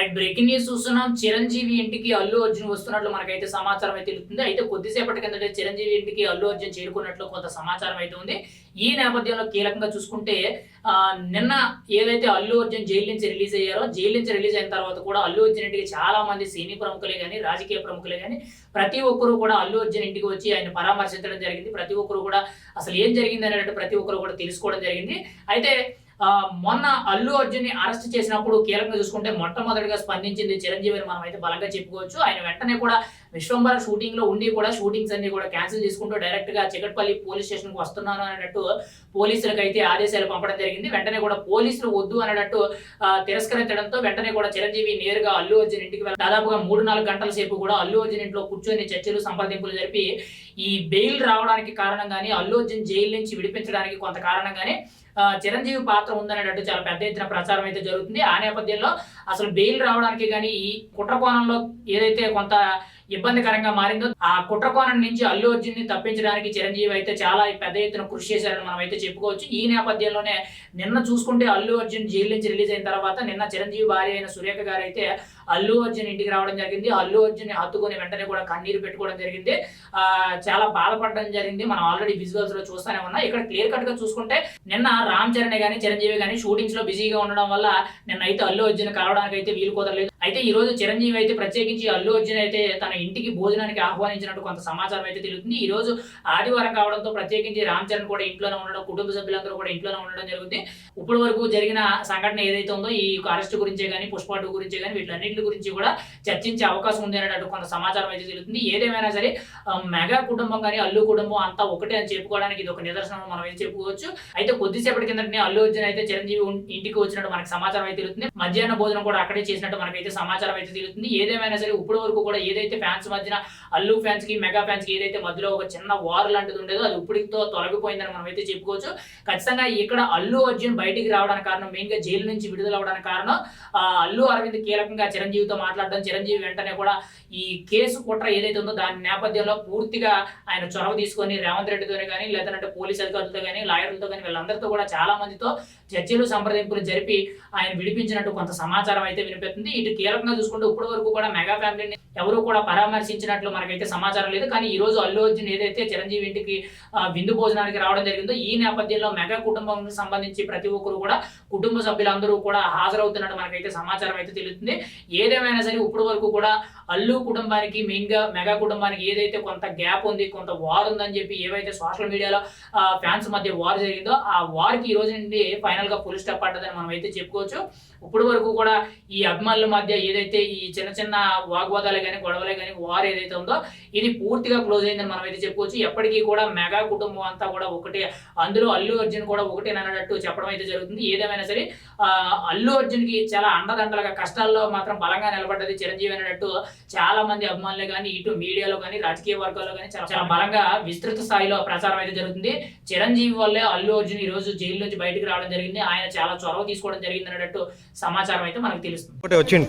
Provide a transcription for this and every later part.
Right breaking news చూస్తున్నాం. చిరంజీవి ఇంటికి అల్లు అర్జున్ వస్తున్నట్లు మనకైతే సమాచారం అయితే తెలుస్తుంది. అయితే కొద్దిసేపటి కిందటే చిరంజీవి ఇంటికి అల్లు అర్జున్ చేరుకున్నట్లు కొంత సమాచారం అయితే ఉంది. ఈ నేపథ్యంలో కీలకంగా చూసుకుంటే నిన్న ఏదైతే అల్లు అర్జున్ జైలు నుంచి రిలీజ్ అయ్యారో జైలు నుంచి రిలీజ్ అయిన తర్వాత కూడా అల్లు అర్జున్ ఇంటికి చాలా మంది సినీ ప్రముఖులే కానీ రాజకీయ ప్రముఖులే కానీ ప్రతి ఒక్కరూ కూడా అల్లు అర్జున్ ఇంటికి వచ్చి ఆయన పరామర్శించడం జరిగింది. ప్రతి ఒక్కరు కూడా అసలు ఏం జరిగింది అనేటట్టు ప్రతి ఒక్కరు కూడా తెలుసుకోవడం జరిగింది. అయితే మొన్న అల్లు అర్జున్ని అరెస్ట్ చేసినప్పుడు కీలకంగా చూసుకుంటే మొట్టమొదటిగా స్పందించింది చిరంజీవి అని మనం అయితే బలంగా చెప్పుకోవచ్చు. ఆయన వెంటనే కూడా విశ్వంబర షూటింగ్లో ఉండి కూడా షూటింగ్స్ అన్ని కూడా క్యాన్సిల్ చేసుకుంటూ డైరెక్ట్గా చికట్పల్లి పోలీస్ స్టేషన్కు వస్తున్నాను అన్నట్టు పోలీసులకు అయితే ఆదేశాలు పంపడం జరిగింది. వెంటనే కూడా పోలీసులు వద్దు అన్నట్టు తిరస్కరించడంతో వెంటనే కూడా చిరంజీవి నేరుగా అల్లు అర్జున్ ఇంటికి వెళ్ళి దాదాపుగా మూడు నాలుగు గంటల సేపు కూడా అల్లు అర్జున్ ఇంట్లో కూర్చొని చర్చలు సంప్రదింపులు జరిపి ఈ బెయిల్ రావడానికి కారణం కానీ అల్లు అర్జున్ జైలు నుంచి విడిపించడానికి కొంత కారణంగానే చిరంజీవి పాత్ర ఉందనేటట్టు చాలా పెద్ద ఎత్తున ప్రచారం అయితే జరుగుతుంది. ఆ నేపథ్యంలో అసలు బెయిల్ రావడానికి కానీ ఈ కుట్ర కోణంలో ఏదైతే కొంత ఇబ్బందికరంగా మారిందో ఆ కుట్రకోణం నుంచి అల్లు అర్జున్ని తప్పించడానికి చిరంజీవి అయితే చాలా పెద్ద ఎత్తున కృషి చేశారని మనం అయితే చెప్పుకోవచ్చు. ఈ నేపథ్యంలోనే నిన్న చూసుకుంటే అల్లు అర్జున్ జైలు నుంచి రిలీజ్ అయిన తర్వాత నిన్న చిరంజీవి భార్య అయిన సురేఖ గారు అయితే అల్లు అర్జున్ ఇంటికి రావడం జరిగింది. అల్లు అర్జున్ని హత్తుకొని వెంటనే కూడా కన్నీరు పెట్టుకోవడం జరిగింది. ఆ చాలా బాధపడడం జరిగింది. మనం ఆల్రెడీ విజువల్స్లో చూస్తానే ఉన్నా. ఇక్కడ క్లియర్ కట్గా చూసుకుంటే నిన్న రామ్ చరణ్ గానీ చిరంజీవి గానీ షూటింగ్స్లో బిజీగా ఉండడం వల్ల నిన్న అయితే అల్లు అర్జున్ కలవడానికి అయితే వీలు కుదరలేదు. అయితే ఈ రోజు చిరంజీవి అయితే ప్రత్యేకించి అల్లు అర్జున్ అయితే తన ఇంటికి భోజనానికి ఆహ్వానించినట్టు కొంత సమాచారం అయితే తెలుస్తుంది. ఈ రోజు ఆదివారం కావడంతో ప్రత్యేకించి రామ్ చరణ్ కూడా ఇంట్లోనే ఉండడం కుటుంబ సభ్యులందరూ కూడా ఇంట్లోనే ఉండడం జరుగుతుంది. ఇప్పటి వరకు జరిగిన సంఘటన ఏదైతే ఉందో ఈ అరెస్ట్ గురించే కానీ పుష్ప టూ గురించే కానీ వీటిలన్నింటి గురించి కూడా చర్చించే అవకాశం ఉంది అనేటట్టు కొంత సమాచారం అయితే తెలుగుతుంది ఏదేమైనా సరే మెగా కుటుంబం కానీ అల్లు కుటుంబం అంతా ఒకటే అని చెప్పుకోవడానికి ఇది ఒక నిదర్శనం మనం అయితే చెప్పుకోవచ్చు. అయితే కొద్దిసేపటి కిందటనే అల్లు అర్జున్ అయితే చిరంజీవి ఇంటికి వచ్చినట్టు మనకి సమాచారం అయితే తెలుస్తుంది. మధ్యాహ్న భోజనం కూడా అక్కడే చేసినట్టు మనకైతే సమాచారం అయితే తెలుస్తుంది. ఏదేమైనా సరే ఇప్పటి వరకు కూడా ఏదైతే ఫ్యాన్స్ మధ్యన అల్లు ఫ్యాన్స్కి మెగా ఫ్యాన్స్కి ఏదైతే మధ్యలో ఒక చిన్న వార్ లాంటిది ఉండేదో అది ఇప్పటితో తొలగిపోయిందని మనం అయితే చెప్పుకోవచ్చు. ఖచ్చితంగా ఇక్కడ అల్లు అర్జున్ బయటికి రావడానికి కారణం మెయిన్గా జైలు నుంచి విడుదల అవడానికి కారణం ఆ, అల్లు అరవింద్ కీలకంగా చిరంజీవితో మాట్లాడడం చిరంజీవి వెంటనే కూడా ఈ కేసు కుట్ర ఏదైతే ఉందో దాని నేపథ్యంలో పూర్తిగా ఆయన చొరవ తీసుకొని రేవంత్ రెడ్డితోనే కానీ లేదంటే పోలీస్ అధికారులతో కానీ లాయర్లతో కానీ వీళ్ళందరితో కూడా చాలా మందితో చర్చలు సంప్రదింపులు జరిపి ఆయన విడిపించినట్టు కొంత సమాచారం అయితే వినిపిస్తుంది. ఇటు కీలకంగా చూసుకుంటే ఇప్పటి వరకు కూడా మెగా ఫ్యామిలీని ఎవరు కూడా పరామర్శించినట్లు మనకైతే సమాచారం లేదు. కానీ ఈ రోజు అల్లు అర్జున్ ఏదైతే చిరంజీవి ఇంటికి విందు భోజనానికి రావడం జరిగిందో ఈ నేపథ్యంలో మెగా కుటుంబం సంబంధించి ప్రతి ఒక్కరు కూడా కుటుంబ సభ్యులందరూ కూడా హాజరవుతున్నట్టు మనకైతే సమాచారం అయితే తెలుస్తుంది. ఏదేమైనా సరే ఇప్పటి వరకు కూడా అల్లు కుటుంబానికి మెయిన్గా మెగా కుటుంబానికి ఏదైతే కొంత గ్యాప్ ఉంది కొంత వార్ ఉందని చెప్పి ఏవైతే సోషల్ మీడియాలో ఫ్యాన్స్ మధ్య వార్ జరిగిందో ఆ వార్కి ఈ రోజు నుండి ఫైనల్గా ఫుల్ స్టాప్ పడ్డదని మనం అయితే చెప్పుకోవచ్చు. ఇప్పటి వరకు కూడా ఈ అభిమానుల మధ్య ఏదైతే ఈ చిన్న చిన్న వాగ్వాదాలు కానీ గొడవలే కానీ వార్ ఏదైతే ఉందో ఇది పూర్తిగా క్లోజ్ అయిందని మనం అయితే చెప్పుకోవచ్చు. ఎప్పటికీ కూడా మెగా కుటుంబం అంతా కూడా ఒకటే. అందులో అల్లు అర్జున్ కూడా ఒకటే అన్నట్టు చెప్పడం అయితే జరుగుతుంది. ఏదేమైనా సరే అల్లు అర్జున్కి చాలా అండదండలుగా కష్టాల్లో మాత్రం బలంగా నిలబడ్డది చిరంజీవి అన్నట్టు చాలా మంది అభిమానులు కానీ ఇటు మీడియాలో కానీ రాజకీయ వర్గాల్లో కానీ చాలా చాలా బలంగా విస్తృత స్థాయిలో ప్రచారం అయితే జరుగుతుంది. చిరంజీవి వల్లే అల్లు అర్జున్ ఈ రోజు జైలు నుంచి బయటకు రావడం జరిగింది. ఆయన చాలా చొరవ తీసుకోవడం జరిగింది అన్నట్టు సమాచారం అయితే మనకు తెలుస్తుంది. వచ్చింది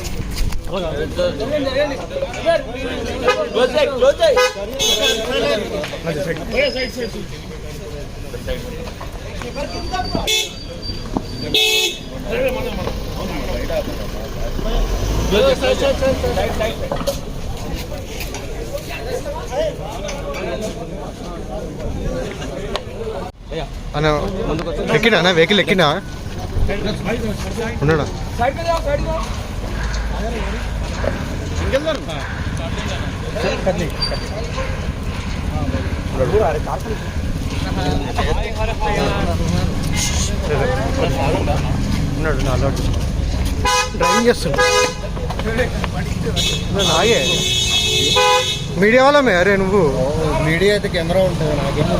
అన్న ఎక్కినా అన్న వెహికల్ ఎక్కినా ఉన్నాడా సైడ్ మీద సైడ్ మీద ఉన్నాడు నా అలవాటు డ్రైవింగ్ చేస్తున్నా నాగే మీడియా వాళ్ళమే అరే నువ్వు మీడియా అయితే కెమెరా ఉంటుంది నాకేమో